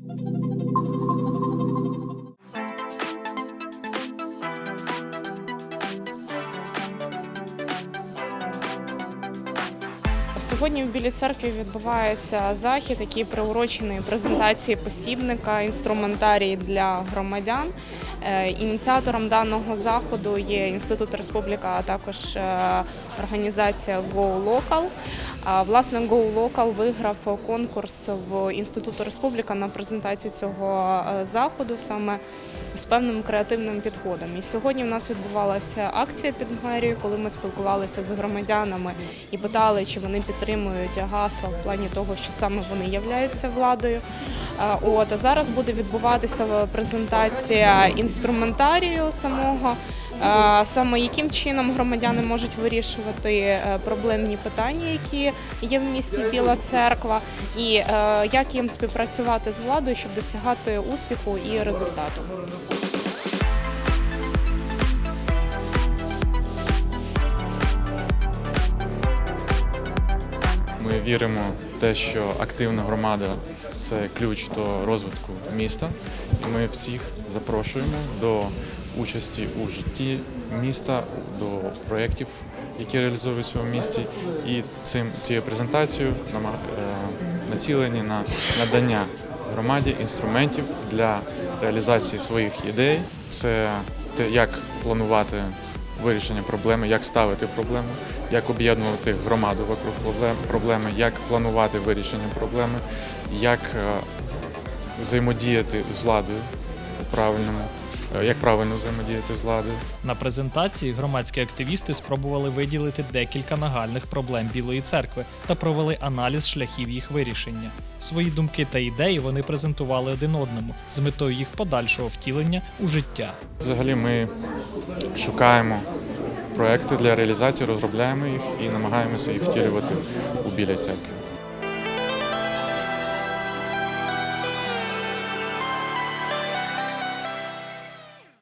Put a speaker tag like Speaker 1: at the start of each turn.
Speaker 1: Сьогодні в Білій церкві відбувається захід, який приурочений презентації посібника інструментарій для громадян. Е, Ініціатором даного заходу є Інститут Республіка, а також е, організація Go Local. А, Власне, Go Local виграв конкурс в Інституту Республіка на презентацію цього е, заходу саме з певним креативним підходом. І сьогодні в нас відбувалася акція під мерією, коли ми спілкувалися з громадянами і питали, чи вони підтримують гасла в плані того, що саме вони являються владою. От а зараз буде відбуватися презентація інструментарію самого. Саме яким чином громадяни можуть вирішувати е, проблемні питання, які є в місті Біла Церква, і е, як їм співпрацювати з владою, щоб досягати успіху і результату.
Speaker 2: Ми віримо в те, що активна громада це ключ до розвитку міста. Ми всіх запрошуємо до участі у житті міста, до проєктів, які реалізовуються у місті. І цим цією презентацією е, націлені на надання громаді інструментів для реалізації своїх ідей. Це те, як планувати вирішення проблеми, як ставити проблему, як об'єднувати громаду вокруг проблем- проблеми, як планувати вирішення проблеми, як е, взаємодіяти з владою правильному, як правильно взаємодіяти з владою.
Speaker 3: На презентації громадські активісти спробували виділити декілька нагальних проблем Білої церкви та провели аналіз шляхів їх вирішення. Свої думки та ідеї вони презентували один одному з метою їх подальшого втілення у життя.
Speaker 2: Взагалі ми шукаємо проекти для реалізації, розробляємо їх і намагаємося їх втілювати у білій церкві.